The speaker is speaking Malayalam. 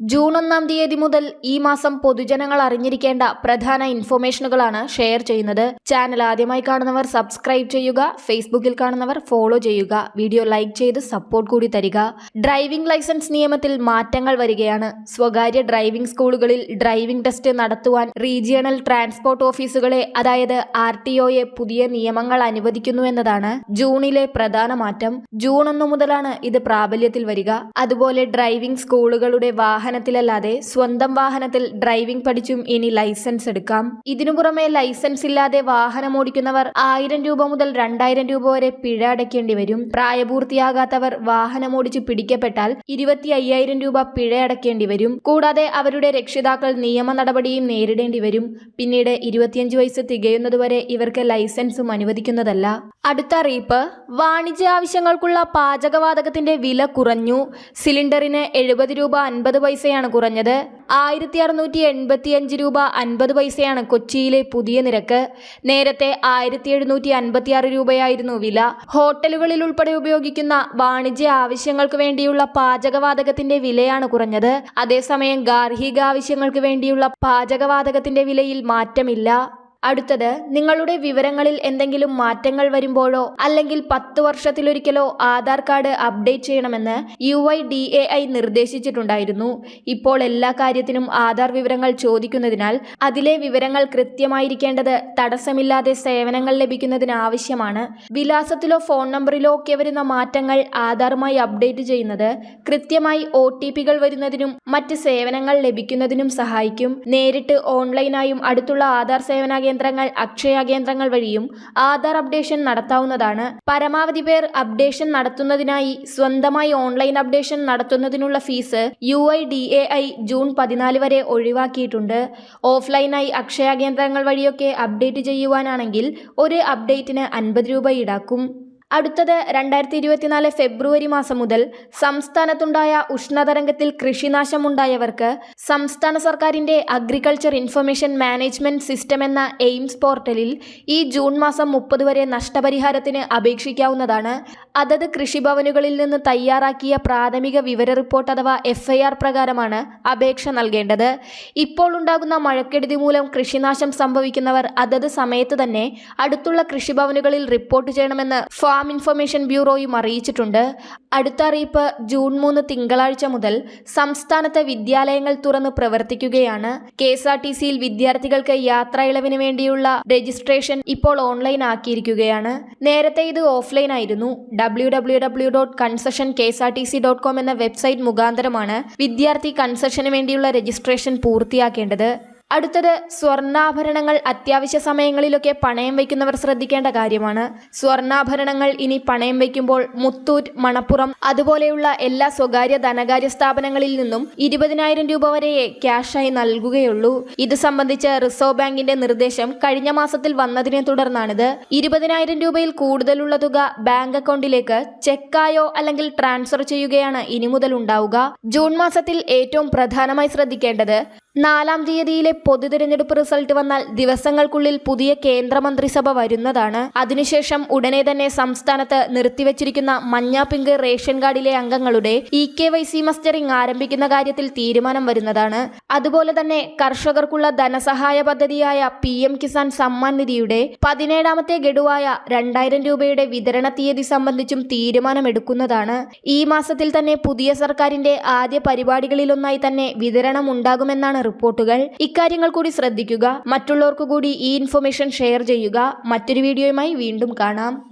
ജൂൺ ഒന്നാം തീയതി മുതൽ ഈ മാസം പൊതുജനങ്ങൾ അറിഞ്ഞിരിക്കേണ്ട പ്രധാന ഇൻഫോർമേഷനുകളാണ് ഷെയർ ചെയ്യുന്നത്. ചാനൽ ആദ്യമായി കാണുന്നവർ സബ്സ്ക്രൈബ് ചെയ്യുക ഫേസ്ബുക്കിൽ കാണുന്നവർ ഫോളോ ചെയ്യുക വീഡിയോ ലൈക്ക് ചെയ്ത് സപ്പോർട്ട് കൂടി തരിക. ഡ്രൈവിംഗ് ലൈസൻസ് നിയമത്തിൽ മാറ്റങ്ങൾ വരികയാണ്. സ്വകാര്യ ഡ്രൈവിംഗ് സ്കൂളുകളിൽ ഡ്രൈവിംഗ് ടെസ്റ്റ് നടത്തുവാൻ റീജിയണൽ ട്രാൻസ്പോർട്ട് ഓഫീസുകളെ അതായത് ആർ ടി ഒയെ പുതിയ നിയമങ്ങൾ അനുവദിക്കുന്നു എന്നതാണ് ജൂണിലെ പ്രധാന മാറ്റം. ജൂൺ ഒന്ന് മുതലാണ് ഇത് പ്രാബല്യത്തിൽ വരിക. അതുപോലെ ഡ്രൈവിംഗ് സ്കൂളുകളുടെ വാഹനത്തിലല്ലാതെ സ്വന്തം വാഹനത്തിൽ ഡ്രൈവിംഗ് പഠിച്ചും ഇനി ലൈസൻസ് എടുക്കാം. ഇതിനു പുറമെ ലൈസൻസ് ഇല്ലാതെ വാഹനം ഓടിക്കുന്നവർ ആയിരം രൂപ മുതൽ രണ്ടായിരം രൂപ വരെ പിഴ അടയ്ക്കേണ്ടി വരും. പ്രായപൂർത്തിയാകാത്തവർ വാഹനം ഓടിച്ച് പിടിക്കപ്പെട്ടാൽ ഇരുപത്തി അയ്യായിരം രൂപ പിഴ അടയ്ക്കേണ്ടി വരും. കൂടാതെ അവരുടെ രക്ഷിതാക്കൾ നിയമ നടപടിയും നേരിടേണ്ടി വരും. പിന്നീട് ഇരുപത്തിയഞ്ച് വയസ്സ് തികയുന്നതുവരെ ഇവർക്ക് ലൈസൻസും അനുവദിക്കുന്നതല്ല. അടുത്ത അറിയിപ്പ്. വാണിജ്യ ആവശ്യങ്ങൾക്കുള്ള പാചകവാതകത്തിന്റെ വില കുറഞ്ഞു. സിലിണ്ടറിന് എഴുപത് രൂപ അൻപത് പൈസയാണ് കുറഞ്ഞത്. ആയിരത്തി അറുന്നൂറ്റി എൺപത്തി അഞ്ച് രൂപ അൻപത് പൈസയാണ് കൊച്ചിയിലെ പുതിയ നിരക്ക്. നേരത്തെ ആയിരത്തി എഴുന്നൂറ്റി അൻപത്തി ആറ് രൂപയായിരുന്നു വില. ഹോട്ടലുകളിൽ ഉൾപ്പെടെ ഉപയോഗിക്കുന്ന വാണിജ്യ ആവശ്യങ്ങൾക്ക് വേണ്ടിയുള്ള പാചകവാതകത്തിന്റെ വിലയാണ് കുറഞ്ഞത്. അതേസമയം ഗാർഹിക ആവശ്യങ്ങൾക്ക് വേണ്ടിയുള്ള പാചകവാതകത്തിന്റെ വിലയിൽ മാറ്റമില്ല. അടുത്തത് നിങ്ങളുടെ വിവരങ്ങളിൽ എന്തെങ്കിലും മാറ്റങ്ങൾ വരുമ്പോഴോ അല്ലെങ്കിൽ പത്ത് വർഷത്തിലൊരിക്കലോ ആധാർ കാർഡ് അപ്ഡേറ്റ് ചെയ്യണമെന്ന് U I D A I നിർദ്ദേശിച്ചിട്ടുണ്ടായിരുന്നു. ഇപ്പോൾ എല്ലാ കാര്യത്തിനും ആധാർ വിവരങ്ങൾ ചോദിക്കുന്നതിനാൽ അതിലെ വിവരങ്ങൾ കൃത്യമായിരിക്കേണ്ടത് തടസ്സമില്ലാതെ സേവനങ്ങൾ ലഭിക്കുന്നതിന് ആവശ്യമാണ്. വിലാസത്തിലോ ഫോൺ നമ്പറിലോ ഒക്കെ വരുന്ന മാറ്റങ്ങൾ ആധാറുമായി അപ്ഡേറ്റ് ചെയ്യുന്നത് കൃത്യമായി ഒ ടി പികൾ വരുന്നതിനും മറ്റ് സേവനങ്ങൾ ലഭിക്കുന്നതിനും സഹായിക്കും. നേരിട്ട് ഓൺലൈനായും അടുത്തുള്ള ആധാർ സേവന കേന്ദ്രങ്ങൾ അക്ഷയ കേന്ദ്രങ്ങൾ വഴിയും ആധാർ അപ്ഡേഷൻ നടത്താവുന്നതാണ്. പരമാവധി പേർ അപ്ഡേഷൻ നടത്തുന്നതിനായി സ്വന്തമായി ഓൺലൈൻ അപ്ഡേഷൻ നടത്തുന്നതിനുള്ള fees U I D A I June പതിനാല് വരെ ഒഴിവാക്കിയിട്ടുണ്ട്. ഓഫ്ലൈനായി അക്ഷയ കേന്ദ്രങ്ങൾ വഴിയൊക്കെ അപ്ഡേറ്റ് ചെയ്യുവാനാണെങ്കിൽ ഒരു അപ്ഡേറ്റിന് അൻപത് രൂപ ഈടാക്കും. അടുത്തത് രണ്ടായിരത്തി ഇരുപത്തിനാല് ഫെബ്രുവരി മാസം മുതൽ സംസ്ഥാനത്തുണ്ടായ ഉഷ്ണതരംഗത്തിൽ കൃഷിനാശമുണ്ടായവർക്ക് സംസ്ഥാന സർക്കാരിന്റെ അഗ്രികൾച്ചർ ഇൻഫർമേഷൻ മാനേജ്മെന്റ് സിസ്റ്റം എന്ന എയിംസ് പോർട്ടലിൽ ഈ ജൂൺ മാസം മുപ്പത് വരെ നഷ്ടപരിഹാരത്തിന് അപേക്ഷിക്കാവുന്നതാണ്. അതത് കൃഷിഭവനുകളിൽ നിന്ന് തയ്യാറാക്കിയ പ്രാഥമിക വിവര റിപ്പോർട്ട് അഥവാ എഫ് പ്രകാരമാണ് അപേക്ഷ നൽകേണ്ടത്. ഇപ്പോൾ ഉണ്ടാകുന്ന മഴക്കെടുതി മൂലം കൃഷിനാശം സംഭവിക്കുന്നവർ അതത് സമയത്ത് തന്നെ അടുത്തുള്ള കൃഷിഭവനുകളിൽ റിപ്പോർട്ട് ചെയ്യണമെന്ന് ഫാം ഇൻഫർമേഷൻ ബ്യൂറോയും അറിയിച്ചിട്ടുണ്ട്. അടുത്ത അറിയിപ്പ് ജൂൺ മൂന്ന് തിങ്കളാഴ്ച മുതൽ സംസ്ഥാനത്തെ വിദ്യാലയങ്ങൾ തുറന്ന് പ്രവർത്തിക്കുകയാണ്. കെ എസ് ആർ ടി സിയിൽ വിദ്യാർത്ഥികൾക്ക് യാത്രാ ഇളവിന് വേണ്ടിയുള്ള രജിസ്ട്രേഷൻ ഇപ്പോൾ ഓൺലൈൻ ആക്കിയിരിക്കുകയാണ്. നേരത്തെ ഇത് ഓഫ്ലൈൻ ആയിരുന്നു. W W W dot concession K S R T C dot com എന്ന വെബ്സൈറ്റ് മുഖാന്തരമാണ് വിദ്യാർത്ഥി കൺസെഷന് വേണ്ടിയുള്ള രജിസ്ട്രേഷൻ പൂർത്തിയാക്കേണ്ടത്. അടുത്തത് സ്വർണാഭരണങ്ങൾ അത്യാവശ്യ സമയങ്ങളിലൊക്കെ പണയം വയ്ക്കുന്നവർ ശ്രദ്ധിക്കേണ്ട കാര്യമാണ്. സ്വർണാഭരണങ്ങൾ ഇനി പണയം വയ്ക്കുമ്പോൾ മുത്തൂറ്റ് മണപ്പുറം അതുപോലെയുള്ള എല്ലാ സ്വകാര്യ ധനകാര്യ സ്ഥാപനങ്ങളിൽ നിന്നും ഇരുപതിനായിരം രൂപ വരെയേ ക്യാഷായി നൽകുകയുള്ളൂ. ഇത് സംബന്ധിച്ച് റിസർവ് ബാങ്കിന്റെ നിർദ്ദേശം കഴിഞ്ഞ മാസത്തിൽ വന്നതിനെ തുടർന്നാണിത്. ഇരുപതിനായിരം രൂപയിൽ കൂടുതലുള്ള തുക ബാങ്ക് അക്കൗണ്ടിലേക്ക് ചെക്കായോ അല്ലെങ്കിൽ ട്രാൻസ്ഫർ ചെയ്യുകയാണ് ഇനി മുതൽ ഉണ്ടാവുക. ജൂൺ മാസത്തിൽ ഏറ്റവും പ്രധാനമായി ശ്രദ്ധിക്കേണ്ടത് നാലാം തീയതിയിലെ പൊതു തിരഞ്ഞെടുപ്പ് റിസൾട്ട് വന്നാൽ ദിവസങ്ങൾക്കുള്ളിൽ പുതിയ കേന്ദ്രമന്ത്രിസഭ വരുന്നതാണ്. അതിനുശേഷം ഉടനെ തന്നെ സംസ്ഥാനത്ത് നിർത്തിവച്ചിരിക്കുന്ന മഞ്ഞ പിങ്ക് റേഷൻ കാർഡിലെ അംഗങ്ങളുടെ e K Y C mustering ആരംഭിക്കുന്ന കാര്യത്തിൽ തീരുമാനം വരുന്നതാണ്. അതുപോലെ തന്നെ കർഷകർക്കുള്ള ധനസഹായ പദ്ധതിയായ പി എം കിസാൻ സമ്മാൻ നിധിയുടെ പതിനേഴാമത്തെ ഗഡുവായ രണ്ടായിരം രൂപയുടെ വിതരണ തീയതി സംബന്ധിച്ചും തീരുമാനമെടുക്കുന്നതാണ്. ഈ മാസത്തിൽ തന്നെ പുതിയ സർക്കാരിന്റെ ആദ്യ പരിപാടികളിലൊന്നായി തന്നെ വിതരണം ഉണ്ടാകുമെന്നാണ് റിപ്പോർട്ടുകൾ. ഇക്കാര്യങ്ങൾ കൂടി ശ്രദ്ധിക്കുക. മറ്റുള്ളവർക്കു കൂടി ഈ ഇൻഫർമേഷൻ ഷെയർ ചെയ്യുക. മറ്റൊരു വീഡിയോയുമായി വീണ്ടും കാണാം.